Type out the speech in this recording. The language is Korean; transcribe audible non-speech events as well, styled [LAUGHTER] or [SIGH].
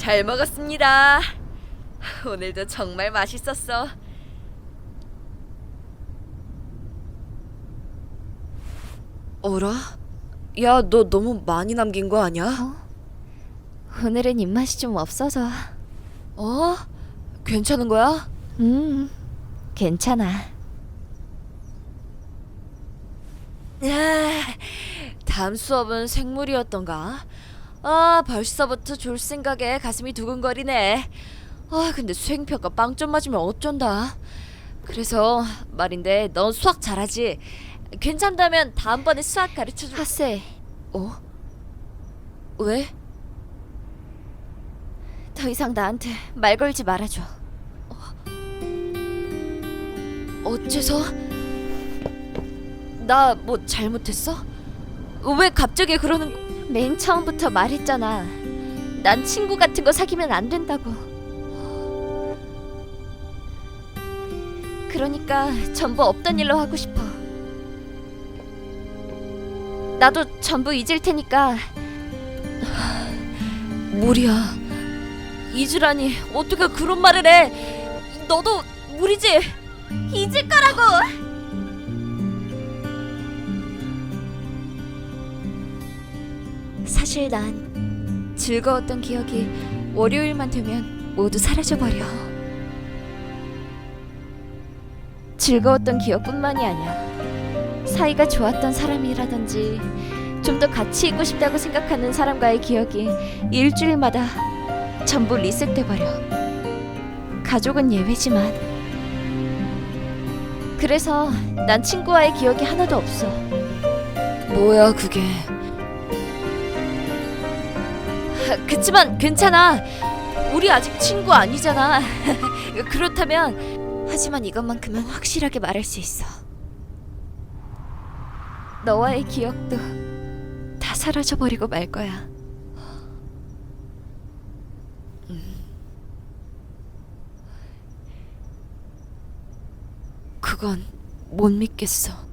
잘 먹었습니다. 오늘도 정말 맛있었어. 어라? 야, 너 너무 많이 남긴 거 아니야? 오늘은 입맛이 좀 없어서. 어? 괜찮은 거야? 음, 괜찮아. 아, 다음 수업은 생물이었던가? 아, 벌써부터 졸 생각에 가슴이 두근거리네. 아, 근데 수행평가 빵 점 맞으면 어쩐다. 그래서 말인데 넌 수학 잘하지? 괜찮다면 다음번에 수학 가르쳐줄... 하세, 어? 왜? 더 이상 나한테 말 걸지 말아줘. 어째서? 나 뭐 잘못했어? 왜 갑자기 그러는... 맨 처음부터 말했잖아. 난 친구 같은 거 사귀면 안 된다고. 그러니까 전부 없던 일로 하고 싶어. 나도 전부 잊을 테니까 무리야. 이주라니 어떻게 그런 말을 해? 너도 무리지? 잊을 거라고. 사실 난 즐거웠던 기억이 월요일만 되면 모두 사라져 버려. 즐거웠던 기억뿐만이 아니야. 사이가 좋았던 사람이라든지 좀 더 같이 있고 싶다고 생각하는 사람과의 기억이 일주일마다 전부 리셋돼 버려. 가족은 예외지만 그래서 난 친구와의 기억이 하나도 없어. 뭐야 그게? 그치만 괜찮아. 우리 아직 친구 아니잖아. [LAUGHS] 그렇다면 하지만 이것만큼은 확실하게 말할 수 있어. 너와의 기억도 다 사라져 버리고 말 거야. 그건 못 믿겠어.